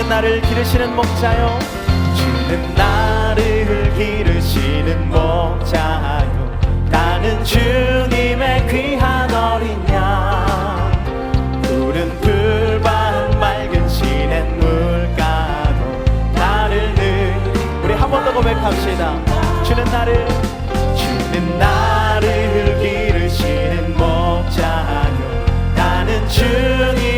죽는 나를 기르시는 목자요. 죽는 나를 기르시는 목자요. 나는 주님의 귀한 어린 양. 푸른 풀밭 맑은 시냇 물가도 나를 늘 우리 한 번 더 고백합시다. 주는 나를 주는 나를 기르시는 목자요. 나는 주님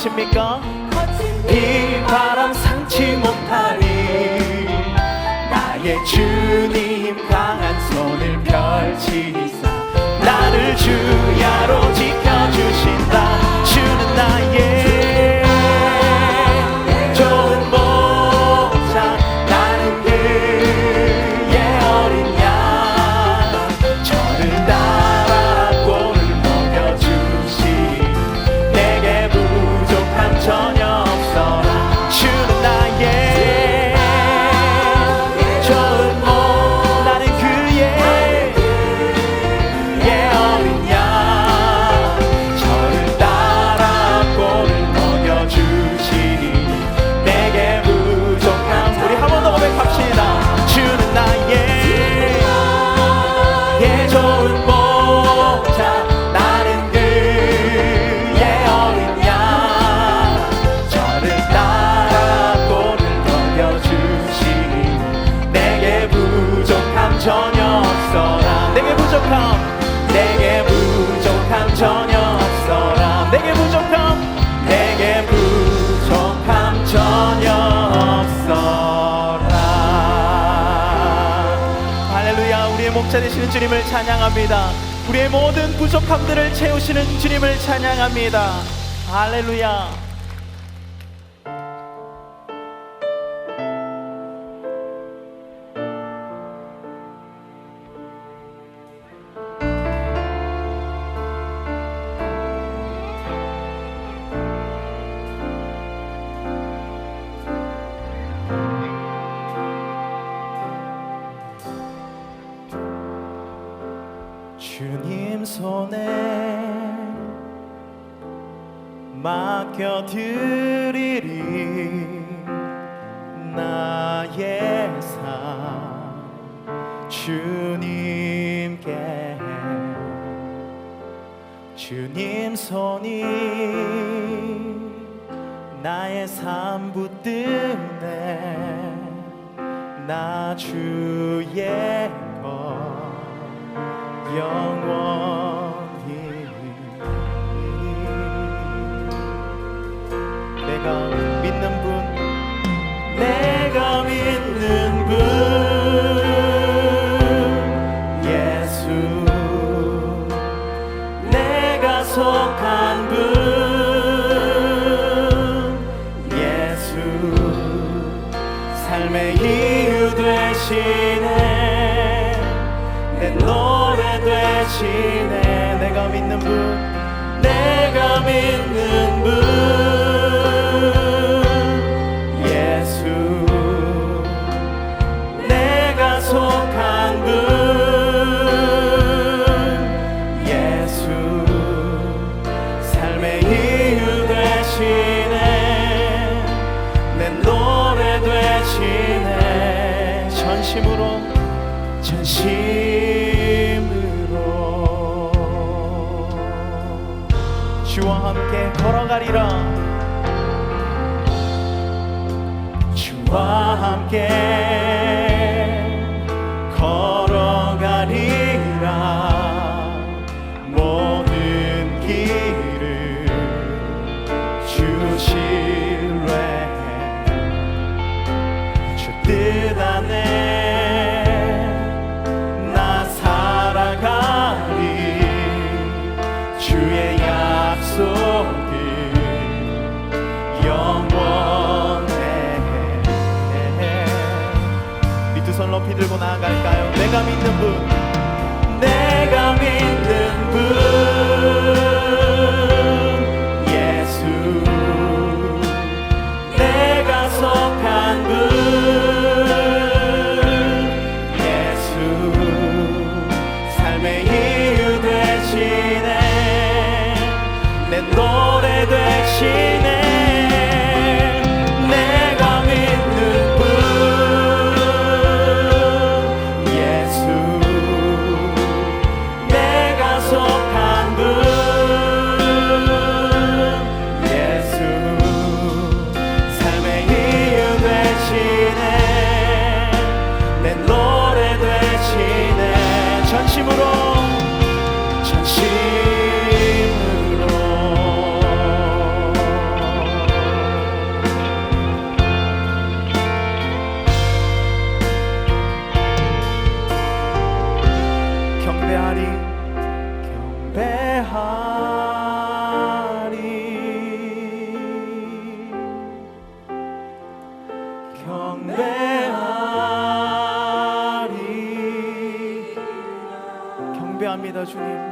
원하십니까? 이 바람 상치 못하리 나의 주님 강한 손을 펼치사 나를 주야로 지켜 할렐루야 우리의 목자 되시는 주님을 찬양합니다. 우리의 모든 부족함들을 채우시는 주님을 찬양합니다. 할렐루야. 손에 맡겨드리리 나의 삶. 주님께 주님 손이 나의 삶 붙들네. 나 주의 것 영원 하리라. 주와 함께 붙들고 나갈까요? 내가 믿는 분, 내가 믿는 분. 경배하리. 경배하리. 경배하리. 경배합니다 주님.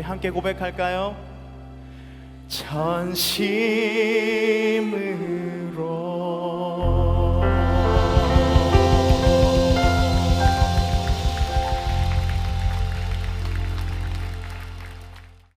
우리 함께 고백할까요? 전심을